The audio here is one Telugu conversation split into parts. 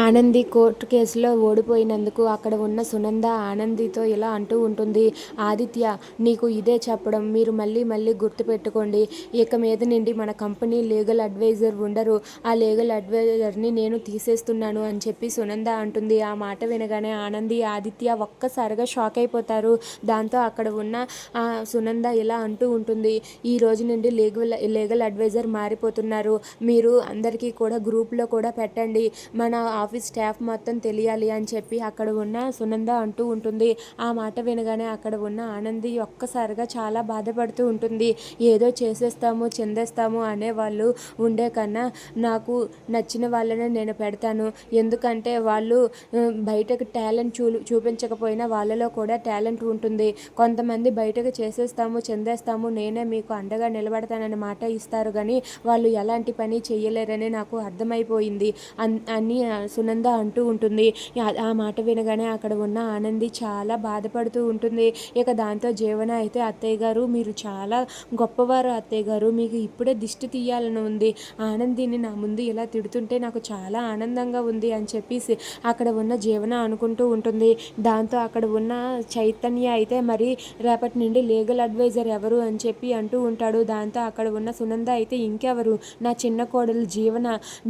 ఆనంది కోర్టు కేసులో ఓడిపోయినందుకు అక్కడ ఉన్న సునంద ఆనందితో ఇలా అంటూ ఉంటుంది ఆదిత్య నీకు ఇదే చెప్పడం మీరు మళ్ళీ మళ్ళీ గుర్తుపెట్టుకోండి. ఇక మీద నుండి మన కంపెనీ లీగల్ అడ్వైజర్ ఉండరు. ఆ లీగల్ అడ్వైజర్ని నేను తీసేస్తున్నాను అని చెప్పి సునంద అంటుంది. ఆ మాట వినగానే ఆనంది ఆదిత్య ఒక్కసారిగా షాక్ అయిపోతారు. దాంతో అక్కడ ఉన్న ఆ సునంద ఇలా అంటూ ఉంటుంది ఈ రోజు నుండి లీగల్ లీగల్ అడ్వైజర్ మారిపోతున్నారు. మీరు అందరికీ కూడా గ్రూప్లో కూడా పెట్టండి. మన ఆఫీస్ స్టాఫ్ మొత్తం తెలియాలి అని చెప్పి అక్కడ ఉన్న సునంద అంటూ ఉంటుంది. ఆ మాట వినగానే అక్కడ ఉన్న ఆనంది ఒక్కసారిగా చాలా బాధపడుతూ ఉంటుంది. ఏదో చేసేస్తాము చెందేస్తాము అనేవాళ్ళు ఉండే కన్నా నాకు నచ్చిన వాళ్ళని నేను పెడతాను. ఎందుకంటే వాళ్ళు బయటకు టాలెంట్ చూ చూపించకపోయినా వాళ్ళలో కూడా టాలెంట్ ఉంటుంది. కొంతమంది బయటకు చేసేస్తాము చెందేస్తాము నేనే మీకు అండగా నిలబడతానని మాట ఇస్తారు. కానీ వాళ్ళు ఎలాంటి పని చేయలేరని నాకు అర్థమైపోయింది. అని సునంద అంటూ ఉంటుంది. ఆ మాట వినగానే అక్కడ ఉన్న ఆనంది చాలా బాధపడుతూ ఉంటుంది. ఇక దాంతో జీవన అయితే అత్తయ్య గారు మీరు చాలా గొప్పవారు అత్తయ్య గారు మీకు ఇప్పుడే దిష్టి తీయాలని ఉంది. ఆనందిని నా ముందు ఇలా తిడుతుంటే నాకు చాలా ఆనందంగా ఉంది అని చెప్పేసి అక్కడ ఉన్న జీవన అనుకుంటూ ఉంటుంది. దాంతో అక్కడ ఉన్న చైతన్య అయితే మరి రేపటి నుండి లీగల్ అడ్వైజర్ ఎవరు అని చెప్పి అంటూ ఉంటాడు. దాంతో అక్కడ ఉన్న సునంద అయితే ఇంకెవరు? నా చిన్న కోడలు జీవన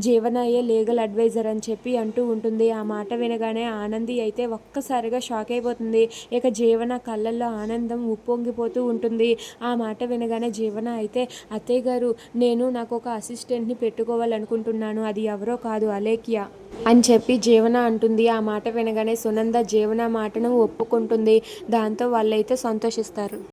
జీవనయే లీగల్ అడ్వైజర్ అని చెప్పి అంటూ ఉంటుంది. ఆ మాట వినగానే ఆనంది అయితే ఒక్కసారిగా షాక్ అయిపోతుంది. ఇక జీవన కళ్ళల్లో ఆనందం ఉప్పొంగిపోతూ ఉంటుంది. ఆ మాట వినగానే జీవన అయితే అత్తయ్య గారు నేను నాకు ఒక అసిస్టెంట్ని పెట్టుకోవాలనుకుంటున్నాను. అది ఎవరో కాదు అలేఖ్య అని చెప్పి జీవన అంటుంది. ఆ మాట వినగానే సునంద జీవన మాటను ఒప్పుకుంటుంది. దాంతో వాళ్ళైతే సంతోషిస్తారు.